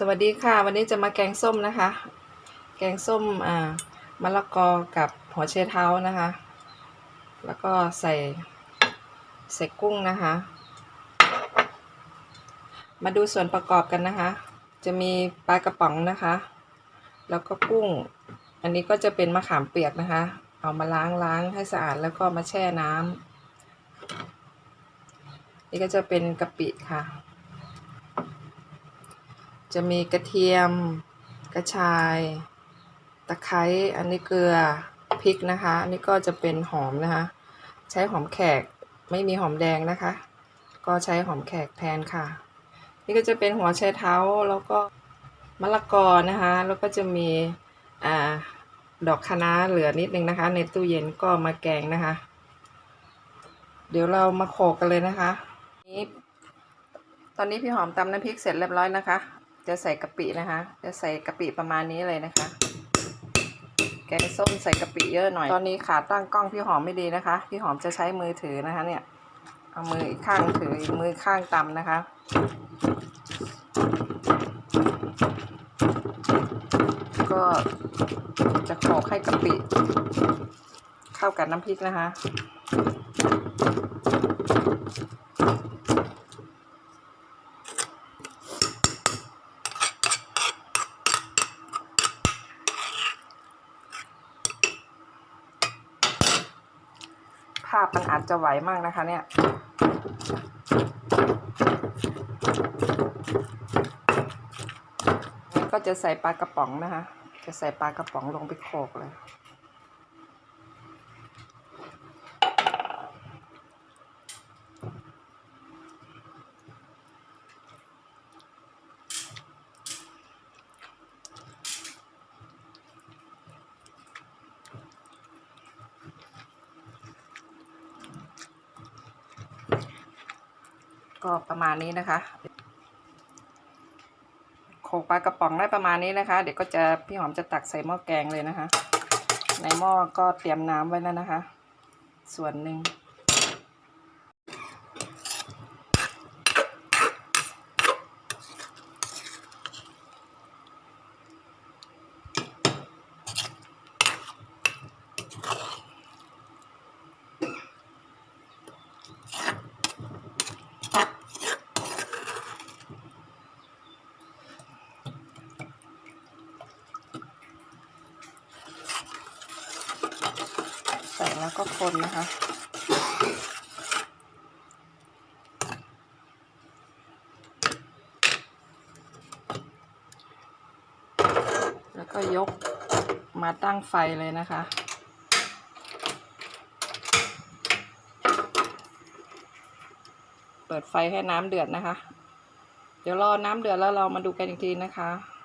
สวัสดีค่ะ วันนี้จะมาแกงส้มนะคะ แกงส้มอ่ามะละกอกับหัวเชเท้านะคะ แล้วก็ใส่ใส่กุ้งนะคะ มาดูส่วนประกอบกันนะคะ จะมีปลากระป๋องนะคะ แล้วก็กุ้ง อันนี้ก็จะเป็นมะขามเปียกนะคะ เอามาล้างล้างให้สะอาดแล้วก็มาแช่น้ำนี่ก็จะเป็นกะปิค่ะ จะมีกระเทียม กระชาย ตะไคร้ อันนี้เกลือ พริกนะคะ อันนี้ก็จะเป็นหอมนะคะ ใช้หอมแขก ไม่มีหอมแดงนะคะ ก็ใช้หอมแขกแทนค่ะ นี่ก็จะเป็นหัวไชเท้า แล้วก็มะละกอนะคะ แล้วก็จะมีอ่าดอกคะน้าเหลือนิดนึงนะคะ ในตู้เย็นก็มาแกงนะคะ เดี๋ยวเรามาโขกกันเลยนะคะนี่ตอนนี้พี่หอมตำน้ำพริกเสร็จเรียบร้อยนะคะ จะใส่กะปินะคะ จะใส่กะปิประมาณนี้เลยนะคะ แกงส้มใส่กะปิเยอะหน่อย ตอนนี้ขาตั้งกล้องพี่หอมไม่ดีนะคะ พี่หอมจะใช้มือถือนะคะ เนี่ย เอามืออีกข้างถืออีกมือข้างตำนะคะก็จะโขกให้กะปิ เข้ากับน้ำพริกนะคะาพมันอาจจะไหวมากนะคะ เนี่ย ก็จะใส่ปลากระป๋องนะคะ จะใส่ปลากระป๋องลงไปโขลกเลย ก็ประมาณนี้นะคะโขลกปลากระป๋องได้ประมาณนี้นะคะ เดี๋ยวก็จะพี่หอมจะตักใส่หม้อแกงเลยนะคะ ในหม้อก็เตรียมน้ำไว้แล้วนะคะ ส่วนหนึ่ง แล้วก็คนนะคะ แล้วก็ยกมาตั้งไฟเลยนะคะเปิดไฟให้น้ำเดือดนะคะ เดี๋ยวรอน้ำเดือดแล้วเรามาดูกันอีกทีนะคะ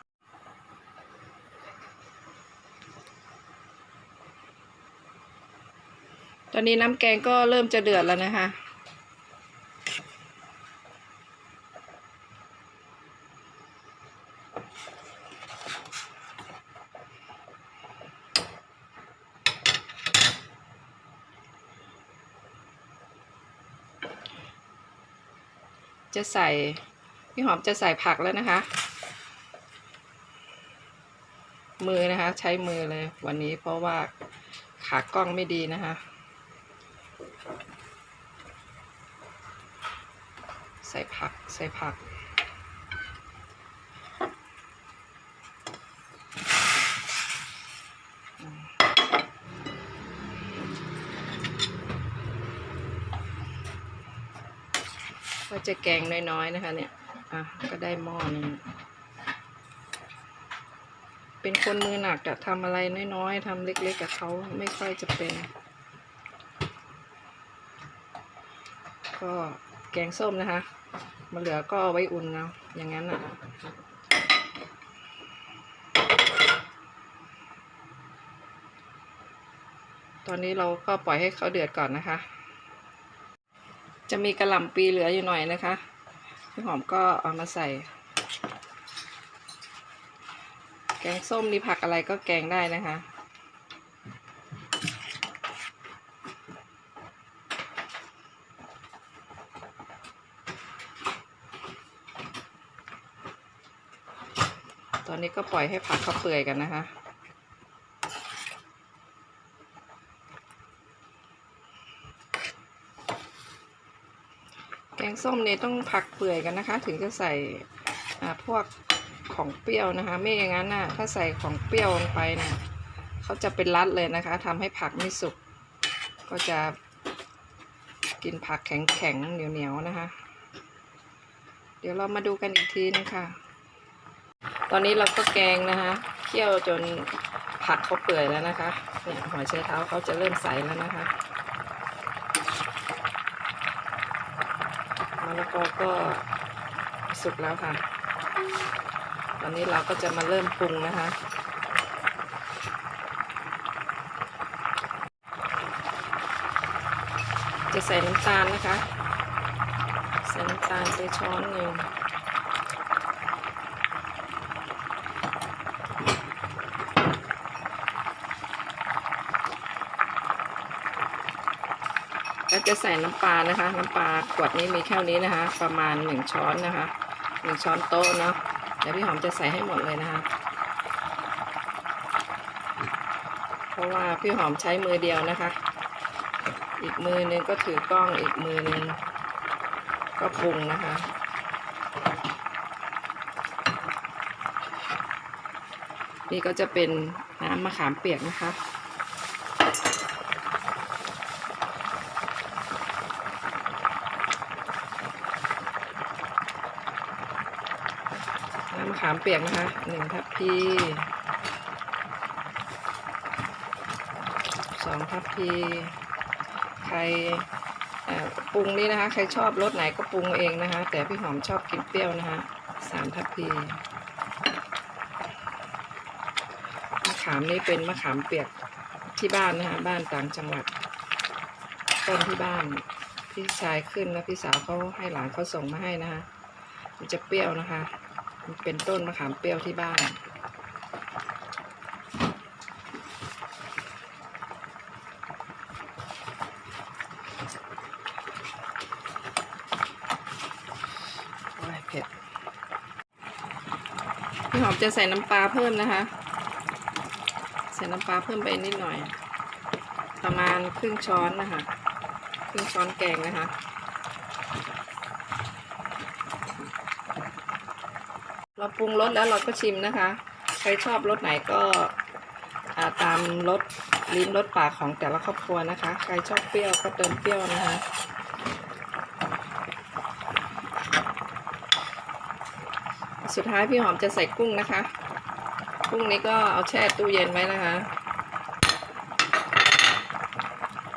ตอนนี้น้ำแกงก็เริ่มจะเดือดแล้วนะคะ จะใส่ พี่หอมจะใส่ผักแล้วนะคะ มือนะคะ ใช้มือเลยวันนี้เพราะว่าขากล้องไม่ดีนะคะ ใส่ผัก ใส่ผัก ก็จะแกงน้อยๆนะคะเนี่ย อะ ก็ได้หม้อนึงเป็นคนมือหนักอะทำอะไรน้อยๆทำเล็กๆกับเขาไม่ค่อยจะเป็น ก็แกงส้มนะคะ มาเหลือก็เอาไว้อุ่นเอาอย่างนั้นอะตอนนี้เราก็ปล่อยให้เขาเดือดก่อนนะคะ จะมีกระหล่ำปีเหลืออยู่หน่อยนะคะพี่หอมก็เอามาใส่ แกงส้มนี่ผักอะไรก็แกงได้นะคะ อนนี้ก็ปล่อยให้ผักเขาเปื่อยกันนะคะแกงส้มเนี่ต้องผักเปื่อยกันนะคะ ถึงจะใส่พวกของเปรี้ยวนะคะ ไม่อย่างนั้นน่ะถ้าใส่ของเปรี้ยวลงไปนะเขาจะเป็นรัดเลยนะคะทำให้ผักไม่สุก ก็จะกินผักแข็งๆเหนียวๆนะคะ เดี๋ยวเรามาดูกันอีกทีนึงค่ะ ตอนนี้เราก็แกงนะคะเคี่ยวจนผักเขาเปื่อยแล้วนะคะเนี่ยหัวไชเท้าเขาจะเริ่มใสแล้วนะคะมะละกอก็สุกแล้วค่ะ ตอนนี้เราก็จะมาเริ่มปรุงนะคะจะใส่น้ำตาลนะคะ ใส่น้ำตาลไปช้อนหนึ่ง แล้วจะใส่น้ำปลานะคะ น้ำปลาขวดนี้มีแค่นี้นะคะ ประมาณหนึ่งช้อนนะคะหนึ่งช้อนโต๊ะเนาะเดี๋ยวพี่หอมจะใส่ให้หมดเลยนะคะ เพราะว่าพี่หอมใช้มือเดียวนะคะ อีกมือหนึงก็ถือกล้องอีกมือหนึงก็ปรุงนะคะนี่ก็จะเป็นน้ำมะขามเปียกนะคะ น้ำมะขามเปียกนะคะหนึ่งทัพพีสองทัพพีใครปรุงนี่นะคะ ใครชอบรสไหนก็ปรุงเองนะคะ แต่พี่หอมชอบกินเปรี้ยวนะคะสามทัพพีมะขามนี่เป็นมะขามเปียกที่บ้านนะคะ บ้านต่างจังหวัดต้นที่บ้านพี่ชายขึ้นแล้วพี่สาวเขาให้หลานเขาส่งมาให้นะคะ มันจะเปรี้ยวนะคะ เป็นต้นมะขามเปรี้ยวที่บ้าน โอ้ยเผ็ด พี่หอมจะใส่น้ำปลาเพิ่มนะคะ ใส่น้ำปลาเพิ่มไปนิดหน่อย ประมาณครึ่งช้อนนะคะ ครึ่งช้อนแกงนะคะ เราปรุงรสแล้วเราก็ชิมนะคะ ใครชอบรสไหนก็าตามรสลิ้นรสปากของแต่ละครอบครัวนะคะ ใครชอบเปรี้ยวก็เติมเปรี้ยวนะคะสุดท้ายพี่หอมจะใส่กุ้งนะคะ กุ้งนี้ก็เอาแช่ตู้เย็นไว้นะคะ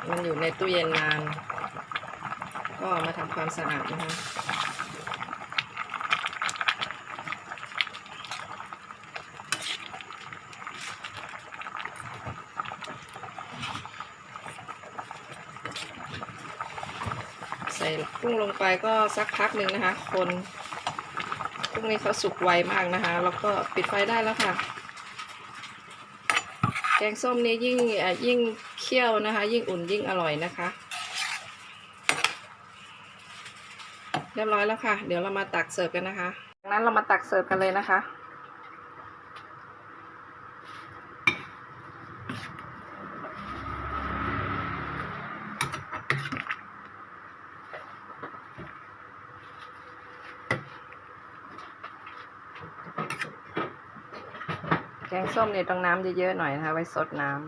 มันอยู่ในตู้เย็นนาน ก็มาทำความสะอาดนะคะ ส่กุ้งลงไปก็สักพักหนึ่งนะคะ คนกุ้งนี้เขาสุกไวมากนะคะ แล้วก็ปิดไฟได้แล้วค่ะ แกงส้มนี้ยิ่งยิ่งเคี่ยวนะคะ ยิ่งอุ่นยิ่งอร่อยนะคะเรียบร้อยแล้วค่ะ เดี๋ยวเรามาตักเสิร์ฟกันนะคะจากนั้นเรามาตักเสิร์ฟกันเลยนะคะ งส้มเนี่ยต้องน้ำเยอะๆหน่อยนะคะ ไว้ซดน้ำ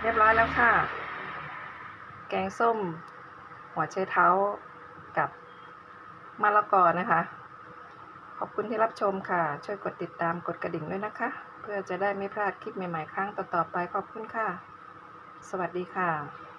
เรียบร้อยแล้วค่ะ แกงส้ม หัวไชเท้ากับมะละกอนะคะ ขอบคุณที่รับชมค่ะ ช่วยกดติดตามกดกระดิ่งด้วยนะคะ เพื่อจะได้ไม่พลาดคลิปใหม่ๆ ครั้งต่อๆไปขอบคุณค่ะ สวัสดีค่ะ